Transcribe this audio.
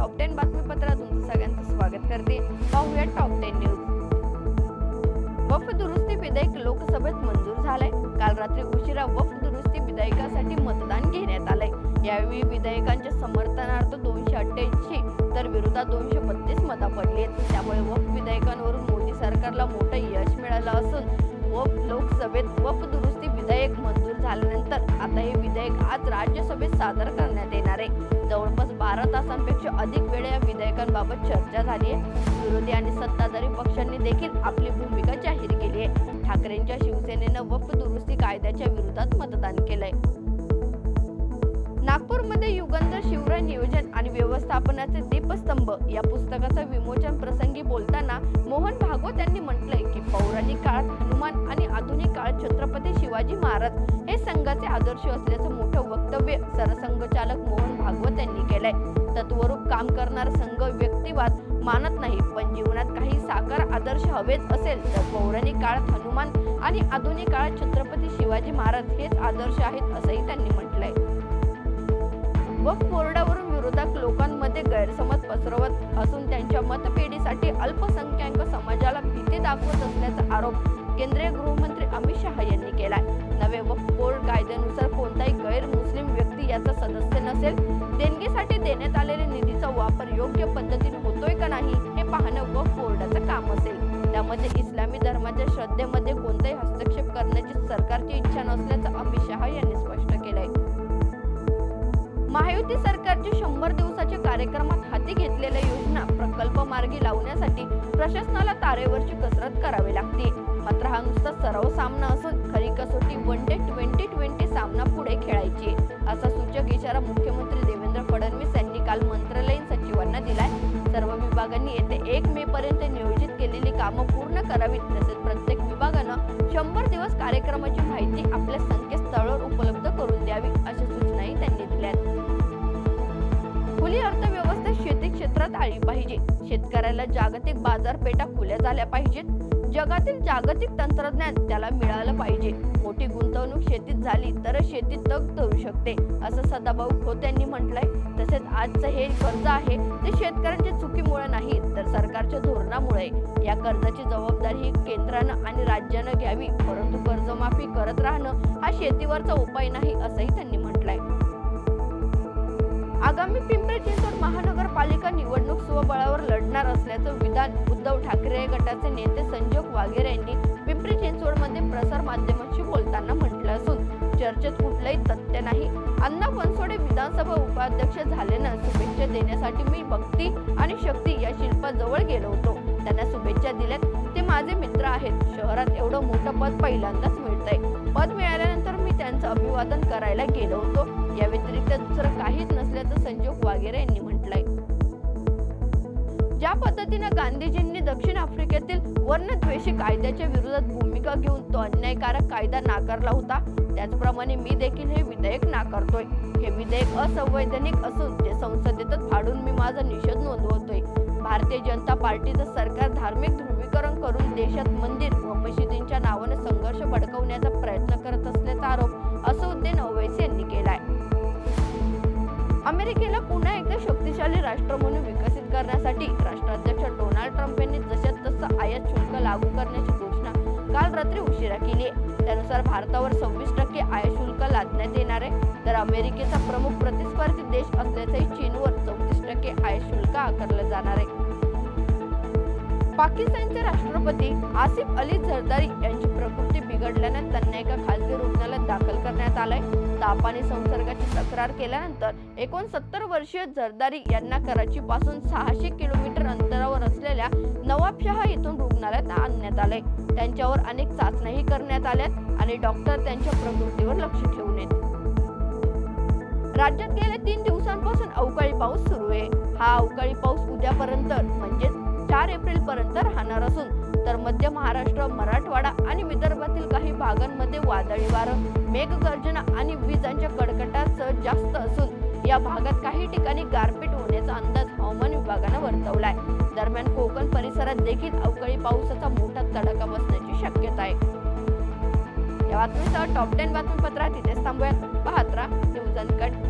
Top ten बातमीपत्रात तुमचं सगळ्यांचं स्वागत करते. पाहूया टॉप टेन न्यूज वफ दुरुस्ती विधेयक लोकसभेत मंजूर झालंय. काल रात्री उशिरा वफ दुरुस्ती विधेयकासाठी मतदान घेण्यात आलंय. यावेळी विधेयकांच्या समर्थनार्थ दोनशे अठ्ठ्याऐंशी तर विरोधात दोनशे बत्तीस मता पडली आहेत. त्यामुळे वफ विधेयकांवरून मोदी सरकारला मोठं यश मिळालं असून वफ लोकसभेत वफ दुरुस्ती विधेयक मंजूर झाल्यानंतर आता हे विधेयक आज राज्यसभेत सादर करण्यात येणार आहे. जवळपास बारा तासांपेक्षा अधिक वेळ या विधेयकांबाबत चर्चा झाली आहे. विरोधी आणि सत्ताधारी पक्षांनी देखील आपली भूमिका जाहीर केली आहे. ठाकरेंच्या शिवसेनेनं वफ दुरुस्ती कायद्याच्या विरोधात मतदान केलंय. नागपूरमध्ये युगंधर शिवराय नियोजन आणि व्यवस्थापनाचे दीपस्तंभ या पुस्तकाचा विमोचन प्रसंगी बोलताना मोहन भागवत यांनी म्हटलंय की पौराणिक काळात हनुमान आणि आधुनिक काळात छत्रपती शिवाजी महाराज हे संघाचे आदर्श असल्याचं मोठं वक्तव्य सरसंघचालक मोहन भागवत यांनी केलंय तत्वरूप काम करणारा संघ व्यक्तिवाद मानत नाही पण जीवनात काही साकार आदर्श हवेच असेल तर पौराणिक काळात हनुमान आणि आधुनिक काळात छत्रपती शिवाजी महाराज हेच आदर्श आहेत असंही त्यांनी म्हटलंय. वक्फ बोर्डावरून विरोधक लोकांमध्ये गैरसमज पसरवत असून त्यांच्या मतपेढीसाठी अल्पसंख्याक समाजाला भीती दाखवत असल्याचा आरोप केंद्रीय गृहमंत्री अमित काम असेल. त्यामध्ये इस्लामी धर्माच्या श्रद्धेमध्ये कोणताही हस्तक्षेप करण्याची सरकारची इच्छा नसल्याचं अमित शहा यांनी स्पष्ट केलंय. महायुती सरकारची शंभर दिवसाच्या कार्यक्रमात हाती घेतलेल्या योजना प्रकल्प मार्गी लावण्यासाठी प्रशासनाला तारेवरची कसरत करावी लागते. मात्र हा नुसता सराव सामना असून कामं पूर्ण करावीत तसेच प्रत्येक विभागानं शंभर दिवस कार्यक्रमाची माहिती आपल्या संकेतस्थळावर उपलब्ध करून द्यावी अशा सूचनाही त्यांनी दिल्यात. खुली अर्थव्यवस्था शेती क्षेत्रात आली पाहिजे. शेतकऱ्याला जागतिक बाजारपेठा खुल्या झाल्या पाहिजेत. जगातील जागतिक तंत्रज्ञान त्याला मिळालं पाहिजे. मोठी गुंतवणूक शेतीत झाली तर शेती तग धरू शकते असं सदाभाऊ खोत यांनी म्हटलंय. तसेच आजचं हे कर्ज आहे ते शेतकऱ्यांच्या चुकीमुळे नाही तर सरकारच्या धोरणामुळे. या कर्जाची जबाबदारी ही केंद्रानं आणि राज्यानं घ्यावी परंतु कर्जमाफी करत राहणं हा शेतीवरचा उपाय नाही असंही त्यांनी म्हटलंय. आगामी पिंपरी चिंचवड महानगरपालिका निवडणूक स्वबळावर लढणार असल्याचं विधान उद्धव ठाकरे गटाचे नेते संजोग वाघेरे यांनी पिंपरी चिंचवडमध्ये प्रसार माध्यमांशी बोलताना म्हटलं असून चर्चेत कुठलंही तथ्य नाही. अण्णा बनसोडे विधानसभा उपाध्यक्ष झाल्यानं शुभेच्छा देण्यासाठी मी भक्ती आणि शक्ती या शिल्पाजवळ गेलो होतो. त्यांना शुभेच्छा दिल्यात. ते माझे मित्र आहेत. शहरात एवढं मोठं पद पहिल्यांदाच मिळतंय. पद मिळाल्यानंतर मी त्यांचं अभिवादन करायला गेलो होतो. या व्यतिरिक्त दुसरं काहीच नसल्याचं संजोग वागेरे यांनी ज्या पद्धतीनं गांधीजींनी दक्षिण आफ्रिकेतील वर्णद्वेषी कायद्याच्या विरोधात भूमिका घेऊन तो अन्यायकारक कायदा नाकारला होता. त्याचप्रमाणे मी देखील हे विधेयक नाकारतोय. हे विधेयक असंवैधानिक असून ते संसदेतच फाडून मी माझा निषेध नोंदवतोय. भारतीय जनता पार्टीचं सरकार धार्मिक ध्रुवीकरण करून देशात मंदिर व मशिदींच्या नावाने संघर्ष भडकवण्याचा प्रयत्न करत असल्याचा आरोप असउद्दीन ओवैसी यांनी केलाय. अमेरिकेला पुन्हा एकदा शक्तिशाली राष्ट्र म्हणून विकसित करण्यासाठी राष्ट्राध्यक्ष डोनाल्ड ट्रम्प यांनी जशात तसं आयात शुल्क लागू करण्याची घोषणा काल रात्री उशिरा केली आहे. त्यानुसार भारतावर सव्वीस टक्के आयात शुल्क लादण्यात येणार आहे. तर अमेरिकेचा प्रमुख प्रतिस्पर्धी देश असल्याचंही चीनवर चौतीस टक्के आयात शुल्क आकारलं जाणार आहे. पाकिस्तानचे राष्ट्रपती आसिफ अली झरदारी यांची प्रकृती बिघडल्याने त्यांना एका खासगी रुग्णालयात दाखल करण्यात आलंय. ताप आणि संसर्गाची तक्रार केल्यानंतर एकोणसत्तर वर्षीय झरदारी यांना कराची पासून सहाशे किलोमीटर अंतरावर असलेल्या नवाबशहा येथून रुग्णालयात आणण्यात आलंय. त्यांच्यावर अनेक चाचण्याही करण्यात आल्यात आणि डॉक्टर त्यांच्या प्रकृतीवर लक्ष ठेवून येत. राज्यात गेल्या तीन दिवसांपासून अवकाळी पाऊस सुरू आहे. हा अवकाळी पाऊस उद्यापर्यंत एप्रिल पर्यंत राहणार असून तर मध्य महाराष्ट्र मराठवाडा आणि विदर्भातील काही भागांमध्ये वादळी वारं मेघगर्जना आणि विजांच्या कडकटासह जास्त असून या भागात काही ठिकाणी गारपीट होण्याचा अंदाज हवामान विभागानं वर्तवलाय. दरम्यान कोकण परिसरात देखील अवकाळी पावसाचा मोठा तडाखा बसण्याची शक्यता आहे. या बातमीसह टॉप टेन बातमीपत्रात इथेच थांबूया पाहत राहा न्यूज अनकट